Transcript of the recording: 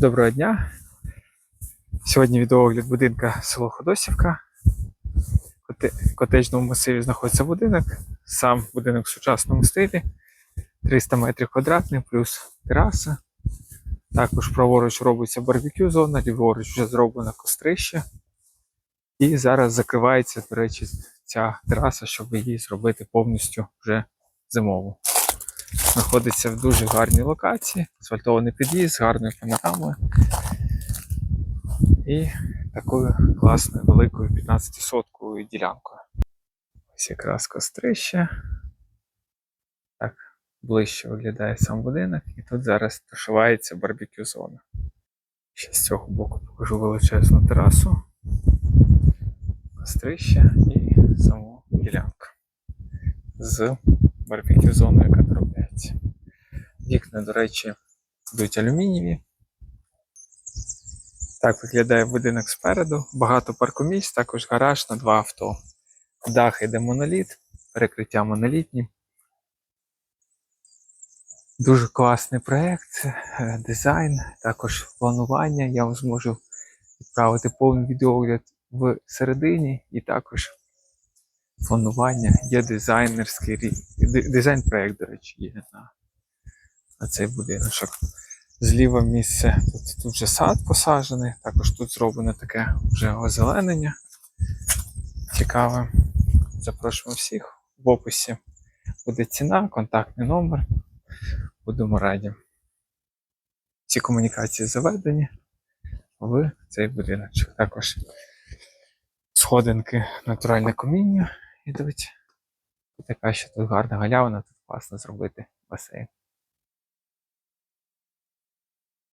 Доброго дня. Сьогодні відеоогляд будинка село Ходосівка. В коте- котеджному масиві знаходиться будинок. Сам будинок в сучасному стилі. 300 метрів квадратних плюс тераса. Також праворуч робиться барбекю зона, ліворуч вже зроблено кострище. І зараз закривається, до речі, ця тераса, щоб її зробити повністю вже зимову. Знаходиться в дуже гарній локації, асфальтований під'їзд з гарною панорамою і такою класною великою 15-соткою ділянкою. Ось якраз кострище. Так, ближче виглядає сам будинок, і тут зараз тушувається барбекю зона. Ще з цього боку покажу величезну терасу, кострище і саму ділянку з барбекю зоною, яка до речі, йдуть алюмінієві. Так виглядає будинок спереду. Багато паркомісць, також гараж на два авто. Дах іде моноліт, перекриття монолітні. Дуже класний проєкт, е, дизайн, також планування. Я вам зможу відправити повний відеогляд в середині і також планування. Є дизайнерський дизайн проєкт, до речі, є на, на цей будиночок. Зліва місце, тут, тут вже сад посаджений, також тут зроблене таке вже озеленення. Цікаве. Запрошуємо всіх. В описі буде ціна, контактний номер. Будемо раді. Всі комунікації заведені в цей будиночок. Також сходинки натуральне каміння йдуть. І така ще тут гарна галявина, тут класно зробити басейн.